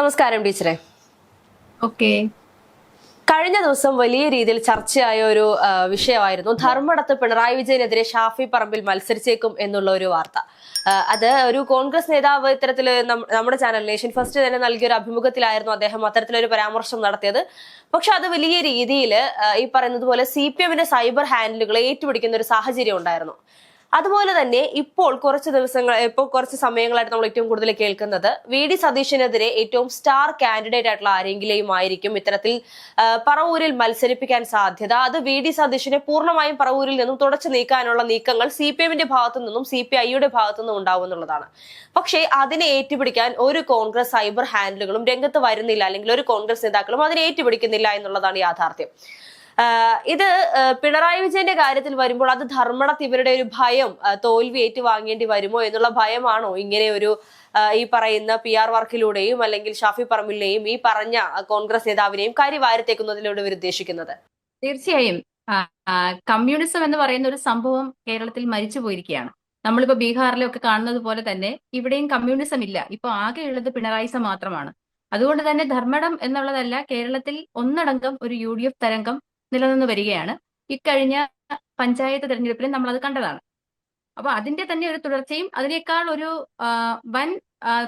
നമസ്കാരം ടീച്ചറെ. ഓക്കെ. കഴിഞ്ഞ ദിവസം വലിയ രീതിയിൽ ചർച്ചയായ ഒരു വിഷയമായിരുന്നു ധർമ്മടത്ത് പിണറായി വിജയനെതിരെ ഷാഫി പറമ്പിൽ മത്സരിച്ചേക്കും എന്നുള്ള ഒരു വാർത്ത. അത് ഒരു കോൺഗ്രസ് നേതാവ് ഇത്തരത്തിൽ നമ്മുടെ ചാനൽ നേഷൻ ഫസ്റ്റ് തന്നെ നൽകിയ ഒരു അഭിമുഖത്തിലായിരുന്നു അദ്ദേഹം അത്തരത്തിലൊരു പരാമർശം നടത്തിയത്. പക്ഷെ അത് വലിയ രീതിയിൽ ഈ പറയുന്നത് പോലെ സി പി എമ്മിന്റെ സൈബർ ഹാൻഡിലുകൾ ഏറ്റുപിടിക്കുന്ന ഒരു സാഹചര്യം ഉണ്ടായിരുന്നു. അതുപോലെ തന്നെ ഇപ്പോൾ കുറച്ച് ദിവസങ്ങൾ ഇപ്പോൾ കുറച്ച് സമയങ്ങളായിട്ട് നമ്മൾ ഏറ്റവും കൂടുതൽ കേൾക്കുന്നത് വി ഡി സതീശനെതിരെ ഏറ്റവും സ്റ്റാർ കാൻഡിഡേറ്റ് ആയിട്ടുള്ള ആരെങ്കിലും ആയിരിക്കും ഇത്തരത്തിൽ പറവൂരിൽ മത്സരിപ്പിക്കാൻ സാധ്യത. അത് വി ഡി സതീശനെ പൂർണമായും പറവൂരിൽ നിന്നും തുടച്ചു നീക്കാനുള്ള നീക്കങ്ങൾ സി പി എമ്മിന്റെ ഭാഗത്തു നിന്നും സി പി ഐയുടെ ഭാഗത്തു നിന്നും ഉണ്ടാവും എന്നുള്ളതാണ്. പക്ഷേ അതിനെ ഏറ്റുപിടിക്കാൻ ഒരു കോൺഗ്രസ് സൈബർ ഹാൻഡിലുകളും രംഗത്ത് വരുന്നില്ല അല്ലെങ്കിൽ ഒരു കോൺഗ്രസ് നേതാക്കളും അതിനെ ഏറ്റുപിടിക്കുന്നില്ല എന്നുള്ളതാണ് യാഥാർത്ഥ്യം. ഇത് പിണറായി വിജയന്റെ കാര്യത്തിൽ വരുമ്പോൾ അത് ധർമ്മടത്ത് ഇവരുടെ ഒരു ഭയം തോൽവി ഏറ്റുവാങ്ങേണ്ടി വരുമോ എന്നുള്ള ഭയമാണോ ഇങ്ങനെ ഒരു ഈ പറയുന്ന പി ആർ വർക്കിലൂടെയും അല്ലെങ്കിൽ ഷാഫി പറമ്പിലിനെയും ഈ പറഞ്ഞ കോൺഗ്രസ് നേതാവിനെയും കാര്യവാരത്തേക്കുന്നതിലൂടെ ഇവർ ഉദ്ദേശിക്കുന്നത്? തീർച്ചയായും. കമ്മ്യൂണിസം എന്ന് പറയുന്ന ഒരു സംഭവം കേരളത്തിൽ മരിച്ചു പോയിരിക്കുകയാണ്. നമ്മളിപ്പോ ബീഹാറിലൊക്കെ കാണുന്നത് പോലെ തന്നെ ഇവിടെയും കമ്മ്യൂണിസം ഇല്ല. ഇപ്പൊ ആകെയുള്ളത് പിണറായിസം മാത്രമാണ്. അതുകൊണ്ട് തന്നെ ധർമ്മടം എന്നുള്ളതല്ല കേരളത്തിൽ ഒന്നടങ്കം ഒരു യു ഡി എഫ് തരംഗം നിലനിന്ന് വരികയാണ്. ഇക്കഴിഞ്ഞ പഞ്ചായത്ത് തെരഞ്ഞെടുപ്പിലും നമ്മൾ അത് കണ്ടതാണ്. അപ്പൊ അതിന്റെ തന്നെ ഒരു തുടർച്ചയും അതിനേക്കാൾ ഒരു വൻ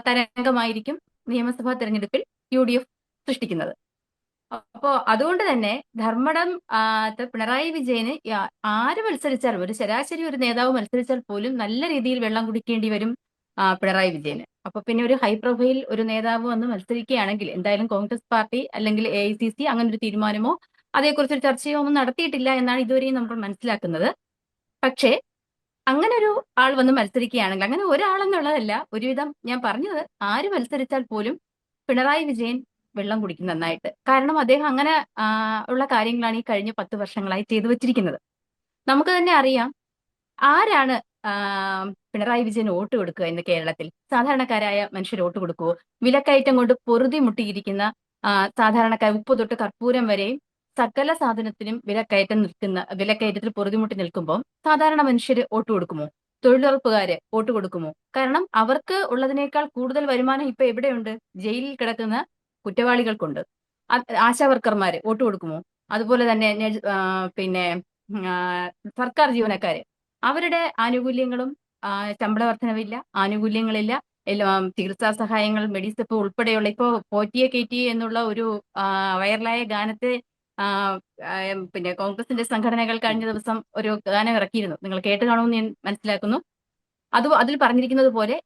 തരംഗമായിരിക്കും നിയമസഭാ തെരഞ്ഞെടുപ്പിൽ യു ഡി എഫ് സൃഷ്ടിക്കുന്നത്. അപ്പോ അതുകൊണ്ട് തന്നെ ധർമ്മടം പിണറായി വിജയന് ആര് മത്സരിച്ചാലും ഒരു ശരാശരി ഒരു നേതാവ് മത്സരിച്ചാൽ പോലും നല്ല രീതിയിൽ വെള്ളം കുടിക്കേണ്ടി വരും പിണറായി വിജയന്. അപ്പൊ പിന്നെ ഒരു ഹൈ പ്രൊഫൈൽ ഒരു നേതാവ് വന്ന് മത്സരിക്കുകയാണെങ്കിൽ എന്തായാലും കോൺഗ്രസ് പാർട്ടി അല്ലെങ്കിൽ എ ഐ സി സി അങ്ങനെ ഒരു തീരുമാനമോ അതേക്കുറിച്ച് ചർച്ചയോ ഒന്നും നടത്തിയിട്ടില്ല എന്നാണ് ഇതുവരെയും നമ്മൾ മനസ്സിലാക്കുന്നത്. പക്ഷേ അങ്ങനെ ഒരു ആൾ വന്ന് മത്സരിക്കുകയാണെങ്കിൽ അങ്ങനെ ഒരാളെന്നുള്ളതല്ല ഒരുവിധം ഞാൻ പറഞ്ഞത് ആര് മത്സരിച്ചാൽ പോലും പിണറായി വിജയൻ വെള്ളം കുടിക്കും നന്നായിട്ട്. കാരണം അദ്ദേഹം അങ്ങനെ ഉള്ള കാര്യങ്ങളാണ് ഈ കഴിഞ്ഞ പത്ത് വർഷങ്ങളായി ചെയ്തു വെച്ചിരിക്കുന്നത്. നമുക്ക് തന്നെ അറിയാം ആരാണ് പിണറായി വിജയൻ വോട്ട് കൊടുക്കുക ഇന്ന് കേരളത്തിൽ? സാധാരണക്കാരായ മനുഷ്യർ വോട്ട് കൊടുക്കുവോ? വിലക്കയറ്റം കൊണ്ട് പൊറുതി മുട്ടിയിരിക്കുന്ന സാധാരണക്കാർ ഉപ്പ് തൊട്ട് കർപ്പൂരം വരെയും സകല സാധനത്തിനും വിലക്കയറ്റം നിൽക്കുന്ന വിലക്കയറ്റത്തിൽ പൊറുതിമുട്ടി നിൽക്കുമ്പോൾ സാധാരണ മനുഷ്യര് വോട്ട് കൊടുക്കുമോ? തൊഴിലുറപ്പുകാര് വോട്ട് കൊടുക്കുമോ? കാരണം അവർക്ക് ഉള്ളതിനേക്കാൾ കൂടുതൽ വരുമാനം ഇപ്പൊ എവിടെയുണ്ട്? ജയിലിൽ കിടക്കുന്ന കുറ്റവാളികൾക്കുണ്ട്. ആശാവർക്കർമാര് വോട്ട് കൊടുക്കുമോ? അതുപോലെ തന്നെ പിന്നെ സർക്കാർ ജീവനക്കാര്. അവരുടെ ആനുകൂല്യങ്ങളും ശമ്പള വർധനവില്ല ആനുകൂല്യങ്ങളില്ല എല്ലാം ചികിത്സാ സഹായങ്ങൾ മെഡിസിപ്പ് ഉൾപ്പെടെയുള്ള ഇപ്പോ പോറ്റിയെ കയറ്റി എന്നുള്ള ഒരു വൈറലായ ഗാനത്തെ പിന്നെ കോൺഗ്രസിന്റെ സംഘടനകൾ കഴിഞ്ഞ ദിവസം ഒരു ഗാനം ഇറക്കിയിരുന്നു. നിങ്ങൾ കേട്ട് കാണുമെന്ന് ഞാൻ മനസ്സിലാക്കുന്നു. അത് അതിൽ പറഞ്ഞിരിക്കുന്നത് പോലെ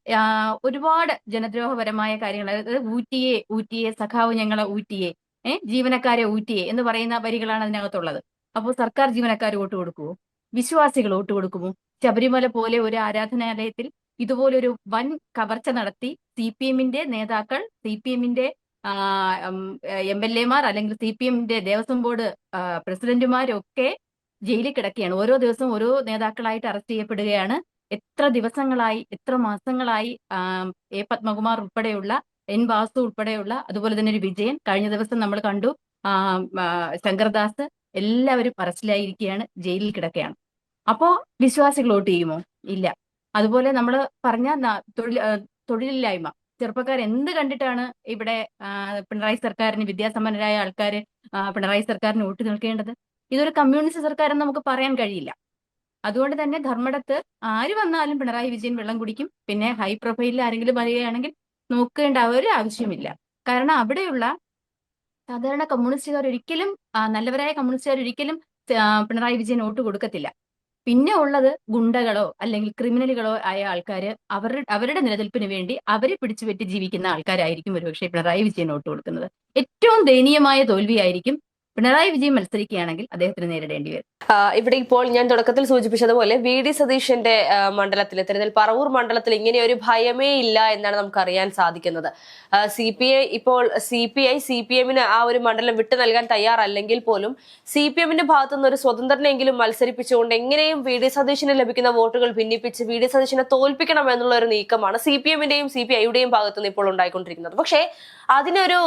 ഒരുപാട് ജനദ്രോഹപരമായ കാര്യങ്ങൾ അതായത് ഊറ്റിയെ ഊറ്റിയെ സഖാവ് ഞങ്ങളെ ഊറ്റിയെ ഏഹ് ജീവനക്കാരെ ഊറ്റിയെ എന്ന് പറയുന്ന വരികളാണ് അതിനകത്തുള്ളത്. അപ്പോൾ സർക്കാർ ജീവനക്കാർ വോട്ട് കൊടുക്കുമോ വിശ്വാസികൾ വോട്ട് കൊടുക്കുമോ? ശബരിമല പോലെ ഒരു ആരാധനാലയത്തിൽ ഇതുപോലൊരു വൻ കവർച്ച നടത്തി സി പി എമ്മിന്റെ നേതാക്കൾ സി പി എമ്മിന്റെ എം എൽ എമാർ അല്ലെങ്കിൽ സി പി എമ്മിന്റെ ദേവസ്വം ബോർഡ് പ്രസിഡന്റുമാരൊക്കെ ജയിലിൽ കിടക്കുകയാണ്. ഓരോ ദിവസവും ഓരോ നേതാക്കളായിട്ട് അറസ്റ്റ് ചെയ്യപ്പെടുകയാണ്. എത്ര ദിവസങ്ങളായി എത്ര മാസങ്ങളായി എ പത്മകുമാർ ഉൾപ്പെടെയുള്ള എൻ വാസു ഉൾപ്പെടെയുള്ള അതുപോലെ തന്നെ ഒരു വിജയൻ കഴിഞ്ഞ ദിവസം നമ്മൾ കണ്ടു. ശങ്കർദാസ് എല്ലാവരും അറസ്റ്റിലായിരിക്കുകയാണ് ജയിലിൽ കിടക്കുകയാണ്. അപ്പോ വിശ്വാസികൾ വോട്ട് ചെയ്യുമോ? ഇല്ല. അതുപോലെ നമ്മൾ പറഞ്ഞ തൊഴിൽ തൊഴിലില്ലായ്മ. ചെറുപ്പക്കാർ എന്ത് കണ്ടിട്ടാണ് ഇവിടെ പിണറായി സർക്കാരിന് വിദ്യാസമ്പന്നരായ ആൾക്കാർ പിണറായി സർക്കാരിന് വോട്ട് നിൽക്കേണ്ടത് ഇതൊരു കമ്മ്യൂണിസ്റ്റ് സർക്കാരെന്ന് നമുക്ക് പറയാൻ കഴിയില്ല. അതുകൊണ്ട് തന്നെ ധർമ്മടത്ത് ആര് വന്നാലും പിണറായി വിജയൻ വെള്ളം കുടിക്കും. പിന്നെ ഹൈ പ്രൊഫൈലിൽ ആരെങ്കിലും വരികയാണെങ്കിൽ നോക്കേണ്ട ഒരു ആവശ്യമില്ല. കാരണം അവിടെയുള്ള സാധാരണ കമ്മ്യൂണിസ്റ്റുകാർ ഒരിക്കലും നല്ലവരായ കമ്മ്യൂണിസ്റ്റുകാർ ഒരിക്കലും പിണറായി വിജയൻ വോട്ട് കൊടുക്കത്തില്ല. പിന്നെ ഉള്ളത് ഗുണ്ടകളോ അല്ലെങ്കിൽ ക്രിമിനലുകളോ ആയ ആൾക്കാർ അവരുടെ അവരുടെ നിലനിൽപ്പിന് വേണ്ടി അവരെ പിടിച്ചുപറ്റി ജീവിക്കുന്ന ആൾക്കാരായിരിക്കും ഒരുപക്ഷെ പിണറായി വിജയൻ വോട്ട് കൊടുക്കുന്നത്. ഏറ്റവും ദയനീയമായ തോൽവിയായിരിക്കും പിണറായി വിജയൻ മത്സരിക്കുകയാണെങ്കിൽ അദ്ദേഹത്തിന് നേരിടേണ്ടി വരും. ഇവിടെ ഇപ്പോൾ ഞാൻ തുടക്കത്തിൽ സൂചിപ്പിച്ചതുപോലെ വി ഡി സതീഷിന്റെ മണ്ഡലത്തിൽ തിരുനെൽ പറവൂർ മണ്ഡലത്തിൽ ഇങ്ങനെ ഒരു ഭയമേ ഇല്ല എന്നാണ് നമുക്ക് അറിയാൻ സാധിക്കുന്നത് സി പി ഐ ഇപ്പോൾ C P I C P എമ്മിന് ആ ഒരു മണ്ഡലം വിട്ടു നൽകാൻ തയ്യാറല്ലെങ്കിൽ പോലും സി പി എമ്മിന്റെ ഭാഗത്തുനിന്ന് ഒരു സ്വതന്ത്രനെങ്കിലും മത്സരിപ്പിച്ചുകൊണ്ട് എങ്ങനെയും വി ഡി സതീഷിന് ലഭിക്കുന്ന വോട്ടുകൾ ഭിന്നിപ്പിച്ച് വി ഡി സതീഷിനെ തോൽപ്പിക്കണം എന്നുള്ള ഒരു നീക്കമാണ് സി പി എമ്മിന്റെയും സി പി ഐയുടെയും ഭാഗത്തുനിന്ന് ഇപ്പോൾ ഉണ്ടായിക്കൊണ്ടിരിക്കുന്നത്. പക്ഷേ അതിനൊരു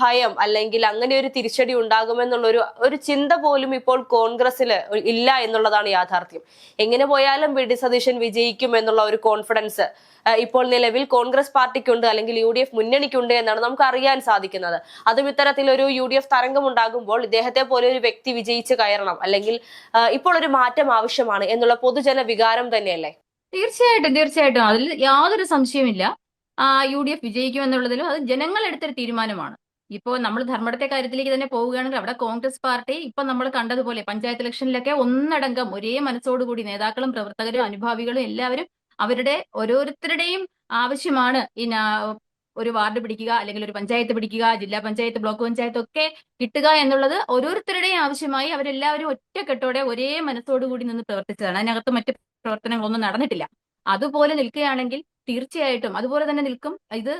ഭയം അല്ലെങ്കിൽ അങ്ങനെ ഒരു തിരിച്ചടി ഉണ്ടാകുമെന്നുള്ള ഒരു ഒരു ചിന്ത പോലും ഇപ്പോൾ കോൺഗ്രസിൽ ഇല്ല എന്നുള്ളതാണ് യാഥാർത്ഥ്യം. എങ്ങനെ പോയാലും വി ഡി സതീശൻ വിജയിക്കും എന്നുള്ള ഒരു കോൺഫിഡൻസ് ഇപ്പോൾ നിലവിൽ കോൺഗ്രസ് പാർട്ടിക്കുണ്ട് അല്ലെങ്കിൽ യു ഡി എഫ് മുന്നണിക്കുണ്ട് എന്നാണ് നമുക്ക് അറിയാൻ സാധിക്കുന്നത്. അതും ഇത്തരത്തിലൊരു യു ഡി എഫ് തരംഗം ഉണ്ടാകുമ്പോൾ ഇദ്ദേഹത്തെ പോലെ ഒരു വ്യക്തി വിജയിച്ച് കയറണം അല്ലെങ്കിൽ ഇപ്പോൾ ഒരു മാറ്റം ആവശ്യമാണ് എന്നുള്ള പൊതുജന വികാരം തന്നെയല്ലേ? തീർച്ചയായിട്ടും തീർച്ചയായിട്ടും. അതിൽ യാതൊരു സംശയമില്ല യു ഡി എഫ് വിജയിക്കും എന്നുള്ളതിലും അത് ജനങ്ങൾ എടുത്തൊരു തീരുമാനമാണ്. ഇപ്പോ നമ്മൾ ധർമ്മടത്തെ കാര്യത്തിലേക്ക് തന്നെ പോവുകയാണെങ്കിൽ അവിടെ കോൺഗ്രസ് പാർട്ടി ഇപ്പൊ നമ്മൾ കണ്ടതുപോലെ പഞ്ചായത്ത് ഇലക്ഷനിലൊക്കെ ഒന്നടങ്കം ഒരേ മനസ്സോടുകൂടി നേതാക്കളും പ്രവർത്തകരും അനുഭാവികളും എല്ലാവരും അവരുടെ ഓരോരുത്തരുടെയും ആവശ്യമാണ്. ഈ ഒരു വാർഡ് പിടിക്കുക അല്ലെങ്കിൽ ഒരു പഞ്ചായത്ത് പിടിക്കുക ജില്ലാ പഞ്ചായത്ത് ബ്ലോക്ക് പഞ്ചായത്ത് ഒക്കെ കിട്ടുക എന്നുള്ളത് ഓരോരുത്തരുടെയും ആവശ്യമായി അവരെല്ലാവരും ഒറ്റക്കെട്ടോടെ ഒരേ മനസ്സോടുകൂടി നിന്ന് പ്രവർത്തിച്ചതാണ്. അതിനകത്ത് മറ്റ് പ്രവർത്തനങ്ങളൊന്നും നടന്നിട്ടില്ല. അതുപോലെ നിൽക്കുകയാണെങ്കിൽ തീർച്ചയായിട്ടും. അതുപോലെ തന്നെ നിൽക്കും. ഇത്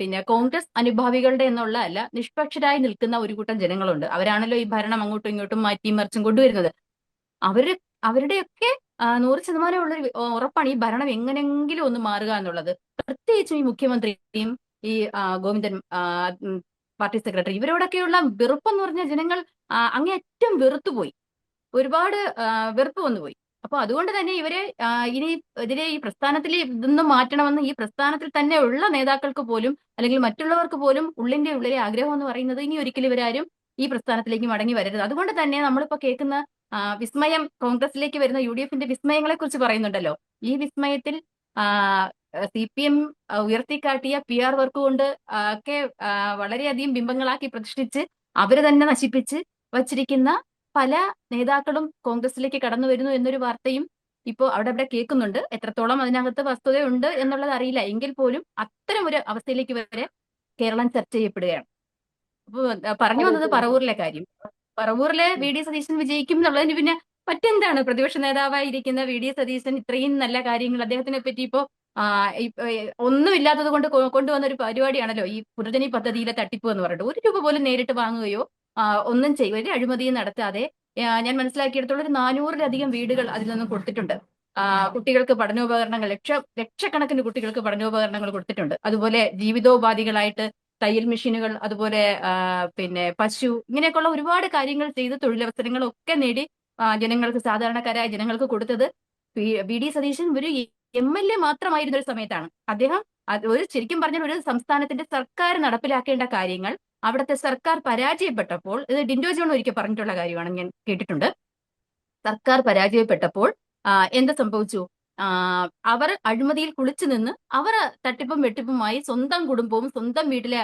പിന്നെ കോൺഗ്രസ് അനുഭാവികളുടെ എന്നുള്ള അല്ല നിഷ്പക്ഷരായി നിൽക്കുന്ന ഒരു കൂട്ടം ജനങ്ങളുണ്ട്. അവരാണല്ലോ ഈ ഭരണം അങ്ങോട്ടും ഇങ്ങോട്ടും മാറ്റി മറിച്ചും കൊണ്ടുവരുന്നത്. അവർ അവരുടെയൊക്കെ നൂറ് ശതമാനം ഉള്ള ഉറപ്പാണ് ഈ ഭരണം എങ്ങനെങ്കിലും ഒന്ന് മാറുക എന്നുള്ളത്. പ്രത്യേകിച്ചും ഈ മുഖ്യമന്ത്രിയും ഈ ഗോവിന്ദൻ പാർട്ടി സെക്രട്ടറി ഇവരോടൊക്കെയുള്ള വെറുപ്പെന്ന് പറഞ്ഞ ജനങ്ങൾ അങ്ങേയറ്റം വെറുത്തുപോയി. ഒരുപാട് വെറുപ്പ് വന്നുപോയി. അപ്പൊ അതുകൊണ്ട് തന്നെ ഇവരെ ഇനി ഇതിലെ ഈ പ്രസ്ഥാനത്തിൽ ഇതൊന്നും മാറ്റണമെന്ന് ഈ പ്രസ്ഥാനത്തിൽ തന്നെ ഉള്ള നേതാക്കൾക്ക് പോലും അല്ലെങ്കിൽ മറ്റുള്ളവർക്ക് പോലും ഉള്ളിന്റെ ഉള്ളിലെ ആഗ്രഹം എന്ന് പറയുന്നത് ഇനി ഒരിക്കലും ഇവരാരും ഈ പ്രസ്ഥാനത്തിലേക്ക് മടങ്ങി വരരുത്. അതുകൊണ്ട് തന്നെ നമ്മളിപ്പോ കേൾക്കുന്ന വിസ്മയം കോൺഗ്രസിലേക്ക് വരുന്ന യു ഡി എഫിന്റെ വിസ്മയങ്ങളെ കുറിച്ച് പറയുന്നുണ്ടല്ലോ. ഈ വിസ്മയത്തിൽ സി പി എം ഉയർത്തിക്കാട്ടിയ പി ആർ വർക്ക് കൊണ്ട് ഒക്കെ വളരെയധികം ബിംബങ്ങളാക്കി പ്രതിഷ്ഠിച്ച് അവർ തന്നെ നശിപ്പിച്ച് വച്ചിരിക്കുന്ന പല നേതാക്കളും കോൺഗ്രസിലേക്ക് കടന്നു വരുന്നു എന്നൊരു വാർത്തയും ഇപ്പോൾ അവിടെ അവിടെ കേൾക്കുന്നുണ്ട്. എത്രത്തോളം അതിനകത്ത് വസ്തുതയുണ്ട് എന്നുള്ളത് അറിയില്ല. എങ്കിൽ പോലും അത്തരം ഒരു അവസ്ഥയിലേക്ക് വരെ കേരളം ചർച്ച ചെയ്യപ്പെടുകയാണ്. അപ്പൊ പറഞ്ഞു വന്നത് പറവൂരിലെ കാര്യം. പറവൂരിലെ വി. ഡി. സതീശൻ വിജയിക്കും എന്നുള്ളതിന് പിന്നെ മറ്റെന്താണ്? പ്രതിപക്ഷ നേതാവായിരിക്കുന്ന വി. ഡി. സതീശൻ ഇത്രയും നല്ല കാര്യങ്ങൾ അദ്ദേഹത്തിനെ പറ്റി ഇപ്പോ ഒന്നുമില്ലാത്തത് കൊണ്ട് കൊണ്ടുവന്ന ഒരു പരിപാടിയാണല്ലോ ഈ പുനർജനി പദ്ധതിയിലെ തട്ടിപ്പ് എന്ന് പറഞ്ഞിട്ട്. ഒരു രൂപ പോലും നേരിട്ട് വാങ്ങുകയോ ഒന്നും ചെയ്യുക ഒരു അഴിമതിയും നടത്താതെ ഞാൻ മനസ്സിലാക്കിയെടുത്തോളം ഒരു നാനൂറിലധികം വീടുകൾ അതിൽ നിന്നും കൊടുത്തിട്ടുണ്ട്. കുട്ടികൾക്ക് പഠനോപകരണങ്ങൾ ലക്ഷ ലക്ഷക്കണക്കിന് കുട്ടികൾക്ക് പഠനോപകരണങ്ങൾ കൊടുത്തിട്ടുണ്ട്. അതുപോലെ ജീവിതോപാധികളായിട്ട് തയ്യൽ മെഷീനുകൾ അതുപോലെ പിന്നെ പശു ഇങ്ങനെയൊക്കെയുള്ള ഒരുപാട് കാര്യങ്ങൾ ചെയ്ത് തൊഴിലവസരങ്ങളൊക്കെ നേടി ജനങ്ങൾക്ക് സാധാരണക്കാരായ ജനങ്ങൾക്ക് കൊടുത്തത് വി. ഡി. സതീശൻ. ഒരു എം എൽ എ മാത്രമായിരുന്ന ഒരു സമയത്താണ്. അദ്ദേഹം ഒരു ശരിക്കും പറഞ്ഞാൽ ഒരു സംസ്ഥാനത്തിന്റെ സർക്കാർ നടപ്പിലാക്കേണ്ട കാര്യങ്ങൾ അവിടുത്തെ സർക്കാർ പരാജയപ്പെട്ടപ്പോൾ ഇത് ഡിൻഡോ ജോൺ ഒരിക്കൽ പറഞ്ഞിട്ടുള്ള കാര്യമാണ് ഞാൻ കേട്ടിട്ടുണ്ട്. സർക്കാർ പരാജയപ്പെട്ടപ്പോൾ എന്ത് സംഭവിച്ചു? അവർ അഴിമതിയിൽ കുളിച്ചു നിന്ന് അവർ തട്ടിപ്പും വെട്ടിപ്പുമായി സ്വന്തം കുടുംബവും സ്വന്തം വീട്ടിലെ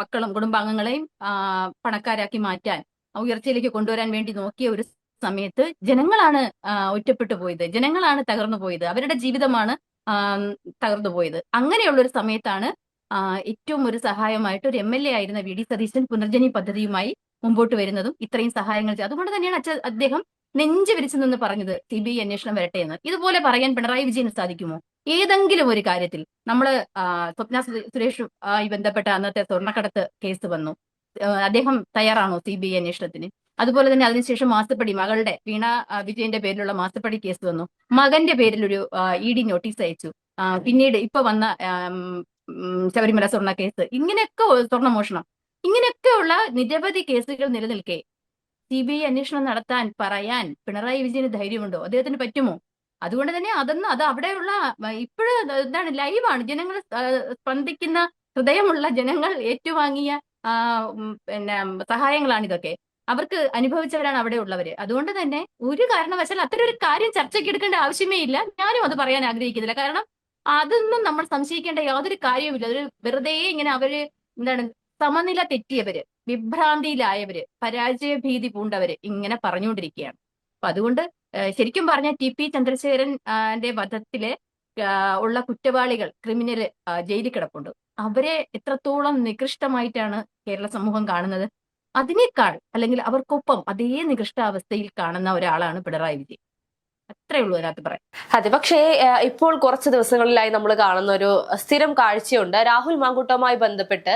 മക്കളും കുടുംബാംഗങ്ങളെയും പണക്കാരാക്കി മാറ്റാൻ ഉയർച്ചയിലേക്ക് കൊണ്ടുവരാൻ വേണ്ടി നോക്കിയ ഒരു സമയത്ത് ജനങ്ങളാണ് ഒറ്റപ്പെട്ടു പോയത്. ജനങ്ങളാണ് തകർന്നു പോയത്. അവരുടെ ജീവിതമാണ് തകർന്നു പോയത്. അങ്ങനെയുള്ള ഒരു സമയത്താണ് ഏറ്റവും ഒരു സഹായമായിട്ട് ഒരു എം എൽ എ ആയിരുന്ന വി ഡി സതീശൻ പുനർജനി പദ്ധതിയുമായി മുമ്പോട്ട് വരുന്നതും ഇത്രയും സഹായങ്ങൾ അതുകൊണ്ട് തന്നെയാണ് അച്ഛൻ അദ്ദേഹം നെഞ്ചു വിരിച്ചു നിന്ന് പറഞ്ഞത് സി ബി ഐ അന്വേഷണം വരട്ടെ എന്ന്. ഇതുപോലെ പറയാൻ പിണറായി വിജയന് സാധിക്കുമോ? ഏതെങ്കിലും ഒരു കാര്യത്തിൽ നമ്മൾ ആ, സ്വപ്ന സുരേഷ് സുരേഷുമായി ബന്ധപ്പെട്ട അന്നത്തെ സ്വർണക്കടത്ത് കേസ് വന്നു. അദ്ദേഹം തയ്യാറാണോ സി ബി ഐ അന്വേഷണത്തിന്? അതുപോലെ തന്നെ അതിനുശേഷം മാസപ്പടി മകളുടെ വീണ വിജയന്റെ പേരിലുള്ള മാസപ്പടി കേസ് വന്നു. മകന്റെ പേരിലൊരു ഇ ഡി നോട്ടീസ് അയച്ചു. പിന്നീട് ഇപ്പൊ വന്ന ശബരിമല സ്വർണ കേസ്. ഇങ്ങനെയൊക്കെ സ്വർണ മോഷണം. ഇങ്ങനെയൊക്കെയുള്ള നിരവധി കേസുകൾ നിലനിൽക്കെ. സി ബി ഐ അന്വേഷണം നടത്താൻ പറയാൻ പിണറായി വിജയന് ധൈര്യമുണ്ടോ? അദ്ദേഹത്തിന് പറ്റുമോ? അതുകൊണ്ട് തന്നെ അതൊന്നും അത് അവിടെയുള്ള ഇപ്പോഴും എന്താണ് ലൈവാണ്. ജനങ്ങൾ സ്പന്ദിക്കുന്ന ഹൃദയമുള്ള ജനങ്ങൾ ഏറ്റുവാങ്ങിയ പിന്നെ സഹായങ്ങളാണ് ഇതൊക്കെ. അവർക്ക് അനുഭവിച്ചവരാണ് അവിടെ ഉള്ളവര്. അതുകൊണ്ട് തന്നെ ഒരു കാരണവശാൽ അത്തരം ഒരു കാര്യം ചർച്ചയ്ക്ക് എടുക്കേണ്ട ആവശ്യമേ ഇല്ല. ഞാനും അത് പറയാൻ ആഗ്രഹിക്കുന്നില്ല. കാരണം അതൊന്നും നമ്മൾ സംശയിക്കേണ്ട യാതൊരു കാര്യവുമില്ല. അതൊരു വെറുതെ ഇങ്ങനെ അവർ എന്താണ് സമനില തെറ്റിയവര് വിഭ്രാന്തിയിലായവര് പരാജയ ഭീതി പൂണ്ടവര് ഇങ്ങനെ പറഞ്ഞുകൊണ്ടിരിക്കുകയാണ്. അപ്പൊ അതുകൊണ്ട് ശരിക്കും പറഞ്ഞ ടി പി ചന്ദ്രശേഖരന്റെ ആ, വധത്തിലെ ഉള്ള കുറ്റവാളികൾ ക്രിമിനൽ ജയിലിൽ കിടപ്പുണ്ട്. അവരെ എത്രത്തോളം നികൃഷ്ടമായിട്ടാണ് കേരള സമൂഹം കാണുന്നത്? അതിനേക്കാൾ അല്ലെങ്കിൽ അവർക്കൊപ്പം അതേ നികൃഷ്ടാവസ്ഥയിൽ കാണുന്ന ഒരാളാണ് പിണറായി വിജയൻ. അത്രേ ഉള്ളൂ അതിനകത്ത് പറയാം അതെ പക്ഷേ ഇപ്പോൾ കുറച്ച് ദിവസങ്ങളിലായി നമ്മൾ കാണുന്ന ഒരു സ്ഥിരം കാഴ്ചയുണ്ട്. രാഹുൽ മാങ്കുട്ടവുമായി ബന്ധപ്പെട്ട്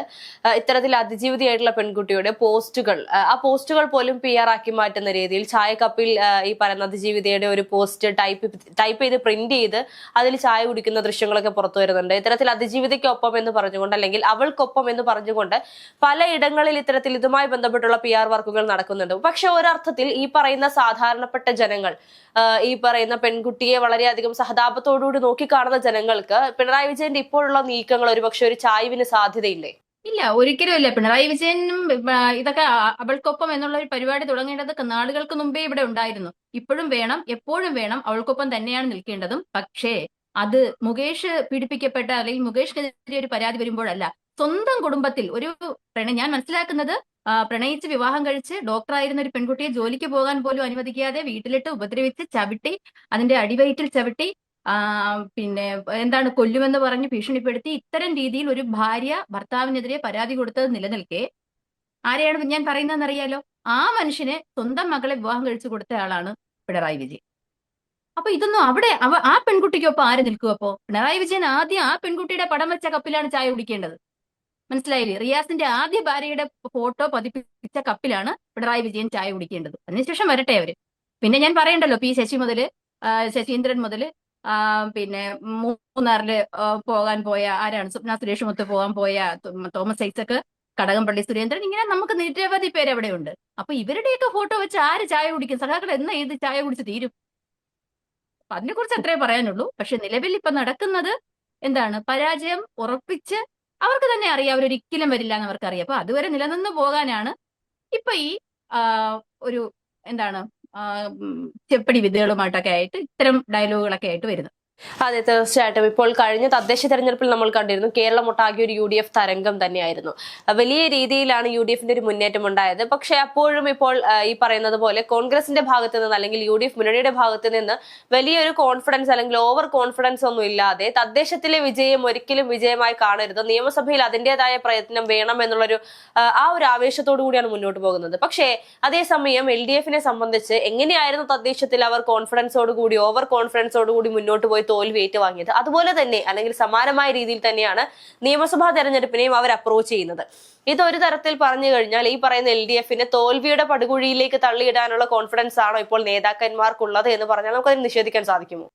ഇത്തരത്തിൽ അതിജീവിതയായിട്ടുള്ള പെൺകുട്ടിയുടെ പോസ്റ്റുകൾ ആ പോസ്റ്റുകൾ പോലും പി ആർ ആക്കി മാറ്റുന്ന രീതിയിൽ ചായക്കപ്പിൽ കപ്പിൽ ഈ പറയുന്ന അതിജീവിതയുടെ ഒരു പോസ്റ്റ് ടൈപ്പ് ടൈപ്പ് ചെയ്ത് പ്രിന്റ് ചെയ്ത് അതിൽ ചായ കുടിക്കുന്ന ദൃശ്യങ്ങളൊക്കെ പുറത്തു വരുന്നുണ്ട്. ഇത്തരത്തിൽ അതിജീവിതയ്ക്കൊപ്പം എന്ന് പറഞ്ഞുകൊണ്ട് അല്ലെങ്കിൽ അവൾക്കൊപ്പം എന്ന് പറഞ്ഞുകൊണ്ട് പലയിടങ്ങളിൽ ഇത്തരത്തിൽ ഇതുമായി ബന്ധപ്പെട്ടുള്ള പി ആർ വർക്കുകൾ നടക്കുന്നുണ്ട്. പക്ഷെ ഒരർത്ഥത്തിൽ ഈ പറയുന്ന സാധാരണപ്പെട്ട ജനങ്ങൾ ഈ പറയുന്ന പെൺകുട്ടിയെ വളരെയധികം സഹതാപത്തോടുകൂടി നോക്കിക്കാണുന്ന ജനങ്ങൾക്ക് പിണറായി വിജയന്റെ ഇപ്പോഴുള്ള നീക്കങ്ങൾ ഒരുപക്ഷെ ഒരു ചായ്വിന് സാധ്യതയില്ലേ? ഇല്ല ഒരിക്കലും ഇല്ല പിണറായി വിജയനും ഇതൊക്കെ അവൾക്കൊപ്പം എന്നുള്ള ഒരു പരിപാടി തുടങ്ങേണ്ടതൊക്കെ നാളുകൾക്ക് മുമ്പേ ഇവിടെ ഉണ്ടായിരുന്നു. ഇപ്പോഴും വേണം എപ്പോഴും വേണം അവൾക്കൊപ്പം തന്നെയാണ് നിൽക്കേണ്ടതും. പക്ഷേ അത് മുകേഷ് പീഡിപ്പിക്കപ്പെട്ട അല്ലെങ്കിൽ മുകേഷിനെതിരെ ഒരു പരാതി വരുമ്പോഴല്ല സ്വന്തം കുടുംബത്തിൽ ഒരു ഞാൻ മനസ്സിലാക്കുന്നത് പ്രണയിച്ച് വിവാഹം കഴിച്ച് ഡോക്ടറായിരുന്ന ഒരു പെൺകുട്ടിയെ ജോലിക്ക് പോകാൻ പോലും അനുവദിക്കാതെ വീട്ടിലിട്ട് ഉപദ്രവിച്ച് ചവിട്ടി അതിന്റെ അടിവയറ്റിൽ ചവിട്ടി പിന്നെ എന്താണ് കൊല്ലുമെന്ന് പറഞ്ഞ് ഭീഷണിപ്പെടുത്തി ഇത്തരം രീതിയിൽ ഒരു ഭാര്യ ഭർത്താവിനെതിരെ പരാതി കൊടുത്തത് നിലനിൽക്കെ. ആരെയാണ് ഞാൻ പറയുന്നതെന്ന് അറിയാലോ ആ മനുഷ്യനെ സ്വന്തം മകളെ വിവാഹം കഴിച്ചു കൊടുത്ത ആളാണ് പിണറായി വിജയൻ. അപ്പൊ ഇതൊന്നും അവിടെ ആ പെൺകുട്ടിക്കൊപ്പം ആര് നിൽക്കുക അപ്പോ പിണറായി വിജയൻ ആദ്യം ആ പെൺകുട്ടിയുടെ പടം വെച്ച കപ്പിലാണ് ചായ കുടിക്കേണ്ടത്. മനസ്സിലായില്ലേ? റിയാസിന്റെ ആദ്യ ഭാര്യയുടെ ഫോട്ടോ പതിപ്പിച്ച കപ്പിലാണ് പിണറായി വിജയൻ ചായ കുടിക്കേണ്ടത്. അതിനുശേഷം വരട്ടെ അവർ. പിന്നെ ഞാൻ പറയണ്ടല്ലോ പി ശശി മുതൽ ശശീന്ദ്രൻ മുതൽ പിന്നെ മൂന്നാറിൽ പോകാൻ പോയ ആരാണ്? സ്വപ്ന സുരേഷ് മുത്ത് പോകാൻ പോയ തോമസ് ഐസക്ക് കടകംപള്ളി സുരേന്ദ്രൻ ഇങ്ങനെ നമുക്ക് നിരവധി പേര് അവിടെ ഉണ്ട് അപ്പൊ ഇവരുടെയൊക്കെ ഫോട്ടോ വെച്ച് ആര് ചായ കുടിക്കും? സഖാക്കൾ എന്ന ഏത് ചായ കുടിച്ച് തീരും? അപ്പൊ അതിനെ കുറിച്ച് അത്രേ പറയാനുള്ളൂ. പക്ഷെ നിലവിൽ ഇപ്പൊ നടക്കുന്നത് എന്താണ്? പരാജയം ഉറപ്പിച്ച് അവർക്ക് തന്നെ അറിയാം അവരൊരിക്കലും വരില്ല എന്ന് അവർക്ക് അറിയാം. അപ്പൊ അതുവരെ നിലനിന്ന് പോകാനാണ് ഇപ്പൊ ഈ ഒരു എന്താണ് ചെപ്പടി വിദ്യകളുമായിട്ടൊക്കെ ആയിട്ട് ഇത്തരം ഡയലോഗുകളൊക്കെ ആയിട്ട് വരുന്നത്. അതെ തീർച്ചയായിട്ടും. ഇപ്പോൾ കഴിഞ്ഞ തദ്ദേശ തെരഞ്ഞെടുപ്പിൽ നമ്മൾ കണ്ടിരുന്നു കേരളം ഒട്ടാകെ ഒരു യു ഡി എഫ് തരംഗം തന്നെയായിരുന്നു. വലിയ രീതിയിലാണ് യു ഡി എഫിന്റെ ഒരു മുന്നേറ്റം ഉണ്ടായത്. പക്ഷെ അപ്പോഴും ഇപ്പോൾ ഈ പറയുന്നത് പോലെ കോൺഗ്രസിന്റെ ഭാഗത്ത് നിന്ന് അല്ലെങ്കിൽ യു ഡി എഫ് മുന്നണിയുടെ ഭാഗത്ത് നിന്ന് വലിയൊരു കോൺഫിഡൻസ് അല്ലെങ്കിൽ ഓവർ കോൺഫിഡൻസ് ഒന്നും ഇല്ലാതെ തദ്ദേശത്തിലെ വിജയം ഒരിക്കലും വിജയമായി കാണരുത്. നിയമസഭയിൽ അതിന്റേതായ പ്രയത്നം വേണം എന്നുള്ളൊരു ആ ഒരു ആവേശത്തോടു കൂടിയാണ് മുന്നോട്ട് പോകുന്നത്. പക്ഷേ അതേസമയം എൽ ഡി എഫിനെ സംബന്ധിച്ച് എങ്ങനെയായിരുന്നു തദ്ദേശത്തിൽ അവർ കോൺഫിഡൻസോട് കൂടി ഓവർ കോൺഫിഡൻസോട് കൂടി മുന്നോട്ട് പോയി തോൽവി ഏറ്റുവാങ്ങിയത്. അതുപോലെ തന്നെ അല്ലെങ്കിൽ സമാനമായ രീതിയിൽ തന്നെയാണ് നിയമസഭാ തെരഞ്ഞെടുപ്പിനെയും അവർ അപ്രോച്ച് ചെയ്യുന്നത്. ഇതൊരു തരത്തിൽ പറഞ്ഞു കഴിഞ്ഞാൽ ഈ പറയുന്ന എൽ ഡി എഫിനെ തോൽവിയുടെ പടുകുഴിയിലേക്ക് തള്ളിയിടാനുള്ള കോൺഫിഡൻസ് ആണോ ഇപ്പോൾ നേതാക്കന്മാർക്കുള്ളത് എന്ന് പറഞ്ഞാൽ നമുക്കത് നിഷേധിക്കാൻ സാധിക്കുമോ?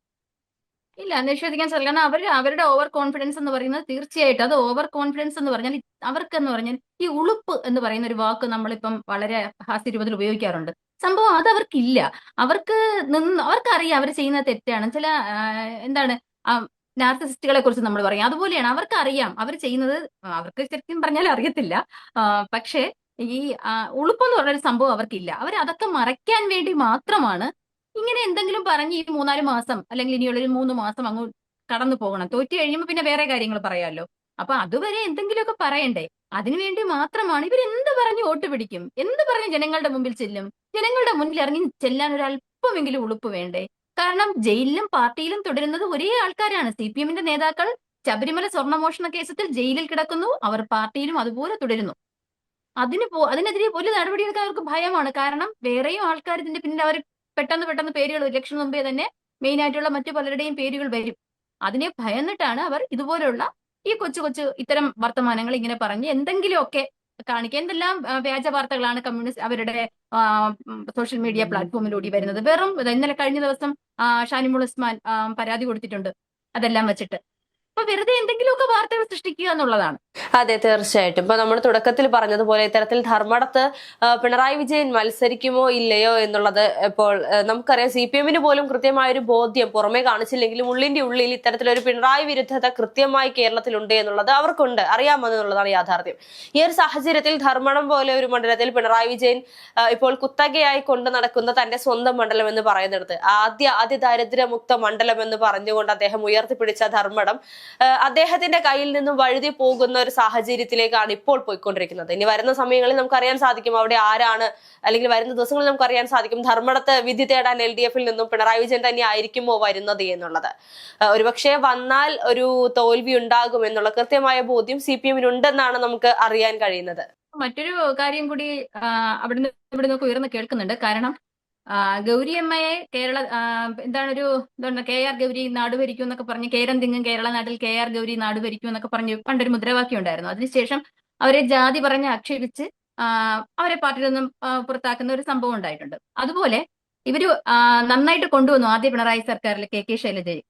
ഇല്ല നിഷേധിക്കാൻ സാധിക്കും കാരണം അവർ അവരുടെ ഓവർ കോൺഫിഡൻസ് എന്ന് പറയുന്നത് തീർച്ചയായിട്ടും അത് ഓവർ കോൺഫിഡൻസ് എന്ന് പറഞ്ഞാൽ അവർക്ക് എന്ന് പറഞ്ഞാൽ ഈ ഉളുപ്പ് എന്ന് പറയുന്ന ഒരു വാക്ക് നമ്മളിപ്പം വളരെ ഹാസ്യരൂപത്തിൽ ഉപയോഗിക്കാറുണ്ട്. സംഭവം അത് അവർക്കില്ല. അവർക്ക് നിന്ന് അവർക്കറിയാം അവർ ചെയ്യുന്ന തെറ്റാണ്. ചില എന്താണ് നാർസിസ്റ്റുകളെ കുറിച്ച് നമ്മൾ പറയാം. അതുപോലെയാണ് അവർക്കറിയാം. അവർ ചെയ്യുന്നത് അവർക്ക് ശരിക്കും പറഞ്ഞാൽ അറിയത്തില്ല. പക്ഷേ ഈ ഉളുപ്പം എന്ന് പറഞ്ഞൊരു സംഭവം അവർക്കില്ല. അവർ അതൊക്കെ മറയ്ക്കാൻ വേണ്ടി മാത്രമാണ് ഇങ്ങനെ എന്തെങ്കിലും പറഞ്ഞ് ഈ മൂന്നാൽ മാസം അല്ലെങ്കിൽ ഇനിയുള്ള ഒരു മൂന്ന് മാസം അങ്ങ് കടന്നു പോകണം. തോറ്റു കഴിയുമ്പോൾ പിന്നെ വേറെ കാര്യങ്ങൾ പറയാമല്ലോ അപ്പൊ അതുവരെ എന്തെങ്കിലുമൊക്കെ പറയണ്ടേ? അതിനുവേണ്ടി മാത്രമാണ് ഇവർ എന്ത് പറഞ്ഞ് വോട്ട് പിടിക്കും? എന്ത് പറഞ്ഞ് ജനങ്ങളുടെ മുമ്പിൽ ചെല്ലും? ജനങ്ങളുടെ മുന്നിൽ ഇറങ്ങി ചെല്ലാൻ ഒരു അല്പമെങ്കിലും ഉളുപ്പ് വേണ്ടേ? കാരണം ജയിലിലും പാർട്ടിയിലും തുടരുന്നത് ഒരേ ആൾക്കാരാണ്. സി പി എമ്മിന്റെ നേതാക്കൾ ശബരിമല സ്വർണമോഷണ കേസത്തിൽ ജയിലിൽ കിടക്കുന്നു. അവർ പാർട്ടിയിലും അതുപോലെ തുടരുന്നു. അതിന് പോ അതിനെതിരെ ഒരു നടപടിയെടുക്കാൻ അവർക്ക് ഭയമാണ്. കാരണം വേറെയും ആൾക്കാർ ഇതിന്റെ പിന്നിൽ അവർ പെട്ടെന്ന് പെട്ടെന്ന് പേരുകൾ ഇലക്ഷൻ മുമ്പേ തന്നെ മെയിൻ ആയിട്ടുള്ള മറ്റു പലരുടെയും പേരുകൾ വരും. അതിനെ ഭയന്നിട്ടാണ് അവർ ഇതുപോലുള്ള ഈ കൊച്ചു കൊച്ചു ഇത്തരം വർത്തമാനങ്ങൾ ഇങ്ങനെ പറഞ്ഞ് എന്തെങ്കിലുമൊക്കെ കാണിക്കുക. എന്തെല്ലാം വ്യാജ വാർത്തകളാണ് കമ്മ്യൂണിസ്റ്റ് അവരുടെ സോഷ്യൽ മീഡിയ പ്ലാറ്റ്ഫോമിലൂടെ വരുന്നത്. വെറും ഇന്നലെ കഴിഞ്ഞ ദിവസം ഷാനിമുൾ ഉസ്മാൻ പരാതി കൊടുത്തിട്ടുണ്ട്. അതെല്ലാം വെച്ചിട്ട്. അപ്പൊ വെറുതെ എന്തെങ്കിലുമൊക്കെ വാർത്തകൾ സൃഷ്ടിക്കുക എന്നുള്ളതാണ്. അതെ തീർച്ചയായിട്ടും. ഇപ്പൊ നമ്മൾ തുടക്കത്തിൽ പറഞ്ഞതുപോലെ ഇത്തരത്തിൽ ധർമ്മടത്ത് പിണറായി വിജയൻ മത്സരിക്കുമോ ഇല്ലയോ എന്നുള്ളത് ഇപ്പോൾ നമുക്കറിയാം. സി പി എമ്മിന് പോലും കൃത്യമായ ഒരു ബോധ്യം പുറമെ കാണിച്ചില്ലെങ്കിലും ഉള്ളിന്റെ ഉള്ളിൽ ഇത്തരത്തിലൊരു പിണറായി വിരുദ്ധത കൃത്യമായി കേരളത്തിലുണ്ട് എന്നുള്ളത് അവർക്കുണ്ട്. അറിയാമെന്നുള്ളതാണ് യാഥാർത്ഥ്യം. ഈ ഒരു സാഹചര്യത്തിൽ ധർമ്മടം പോലെ ഒരു മണ്ഡലത്തിൽ പിണറായി വിജയൻ ഇപ്പോൾ കുത്തകയായി കൊണ്ട് നടക്കുന്ന തന്റെ സ്വന്തം മണ്ഡലം എന്ന് പറയുന്നിടത്ത് ആദ്യ ആദ്യ ദാരിദ്ര്യമുക്ത മണ്ഡലം എന്ന് പറഞ്ഞുകൊണ്ട് അദ്ദേഹം ഉയർത്തിപ്പിടിച്ച ധർമ്മടം അദ്ദേഹത്തിന്റെ കയ്യിൽ നിന്നും വഴുതി പോകുന്ന ഒരു സാഹചര്യത്തിലേക്കാണ് ഇപ്പോൾ പോയിക്കൊണ്ടിരിക്കുന്നത്. ഇനി വരുന്ന സമയങ്ങളിൽ നമുക്ക് അറിയാൻ സാധിക്കും അവിടെ ആരാണ് അല്ലെങ്കിൽ വരുന്ന ദിവസങ്ങളിൽ നമുക്ക് അറിയാൻ സാധിക്കും ധർമ്മടത്ത് വിധി തേടാൻ എൽ ഡി എഫിൽ നിന്നും പിണറായി വിജയൻ തന്നെ ആയിരിക്കുമോ വരുന്നത് എന്നുള്ളത്. ഒരുപക്ഷെ വന്നാൽ ഒരു തോൽവി ഉണ്ടാകും എന്നുള്ള കൃത്യമായ ബോധ്യം സി പി എമ്മിനുണ്ടെന്നാണ് നമുക്ക് അറിയാൻ കഴിയുന്നത്. മറ്റൊരു കാര്യം കൂടി അവിടുന്ന് ഇവിടുന്ന് ഉയർന്ന് കേൾക്കുന്നുണ്ട്. കാരണം ഗൗരിയമ്മയെ കേരള എന്താണ് ഒരു എന്താണ് കെ ആർ ഗൗരി നാട് ഭരിക്കും എന്നൊക്കെ പറഞ്ഞ് കേരം തിങ്ങും കേരള നാട്ടിൽ കെ ആർ ഗൗരി നാട് ഭരിക്കും എന്നൊക്കെ പറഞ്ഞ് പണ്ടൊരു മുദ്രാവാക്യം ഉണ്ടായിരുന്നു. അതിനുശേഷം അവരെ ജാതി പറഞ്ഞ് ആക്ഷേപിച്ച് അവരെ പാർട്ടിയിൽ നിന്നും പുറത്താക്കുന്ന ഒരു സംഭവം ഉണ്ടായിട്ടുണ്ട്. അതുപോലെ ഇവർ നന്നായിട്ട് കൊണ്ടുവന്നു ആദ്യ പിണറായി സർക്കാരിൽ കെ കെ ശൈലജയെ.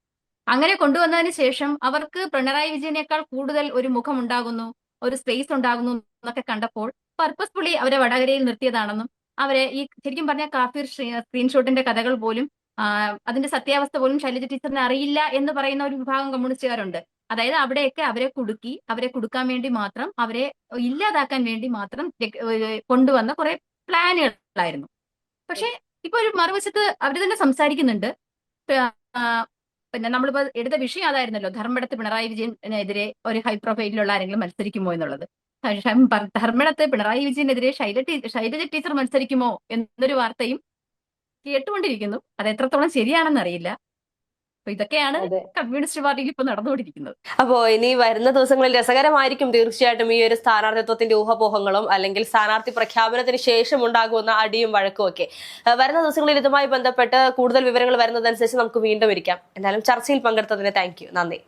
അങ്ങനെ കൊണ്ടുവന്നതിന് ശേഷം അവർക്ക് പിണറായി വിജയനേക്കാൾ കൂടുതൽ ഒരു മുഖം ഉണ്ടാകുന്നു ഒരു സ്പേസ് ഉണ്ടാകുന്നു എന്നൊക്കെ കണ്ടപ്പോൾ പർപ്പസ്ഫുള്ളി അവരെ വടകരയിൽ നിർത്തിയതാണെന്നും അവരെ ഈ ശരിക്കും പറഞ്ഞ കാഫിർ സ്ക്രീൻഷോട്ടിന്റെ കഥകൾ പോലും അതിന്റെ സത്യാവസ്ഥ പോലും ശൈലജ ടീച്ചറിന് അറിയില്ല എന്ന് പറയുന്ന ഒരു വിഭാഗം കമ്മ്യൂണിസ്റ്റുകാരുണ്ട്. അതായത് അവിടെയൊക്കെ അവരെ കുടുക്കി അവരെ കുടുക്കാൻ വേണ്ടി മാത്രം അവരെ ഇല്ലാതാക്കാൻ വേണ്ടി മാത്രം കൊണ്ടുവന്ന കുറെ പ്ലാനുകളായിരുന്നു. പക്ഷെ ഇപ്പൊ ഒരു മറുവശത്ത് അവർ തന്നെ സംസാരിക്കുന്നുണ്ട്. പിന്നെ നമ്മളിപ്പോ എടുത്ത വിഷയം അതായിരുന്നല്ലോ ധർമ്മടത്ത് പിണറായി വിജയനെതിരെ ഒരു ഹൈ പ്രൊഫൈലിലുള്ള ആരെങ്കിലും മത്സരിക്കുമോ എന്നുള്ളത്. ധർമ്മടത്ത് പിണറായി വിജയനെതിരെ ശൈല ശൈലജ ടീച്ചർ മത്സരിക്കുമോ എന്നൊരു വാർത്തയും കേട്ടുകൊണ്ടിരിക്കുന്നു. അത് എത്രത്തോളം ശരിയാണെന്ന് അറിയില്ല. അപ്പൊ ഇതൊക്കെയാണ് കമ്മ്യൂണിസ്റ്റ് പാർട്ടിയിൽ ഇപ്പൊ നടന്നുകൊണ്ടിരിക്കുന്നത്. അപ്പോ ഇനി വരുന്ന ദിവസങ്ങളിൽ രസകരമായിരിക്കും തീർച്ചയായിട്ടും ഈ ഒരു സ്ഥാനാർത്ഥിത്വത്തിന്റെ ഊഹപോഹങ്ങളും അല്ലെങ്കിൽ സ്ഥാനാർത്ഥി പ്രഖ്യാപനത്തിന് ശേഷം ഉണ്ടാകുന്ന അടിയും വഴക്കും ഒക്കെ. വരുന്ന ദിവസങ്ങളിൽ ഇതുമായി ബന്ധപ്പെട്ട് കൂടുതൽ വിവരങ്ങൾ വരുന്നതനുസരിച്ച് നമുക്ക് വീണ്ടും ഇരിക്കാം. എന്തായാലും ചർച്ചയിൽ പങ്കെടുത്തതിന് താങ്ക് യു. നന്ദി.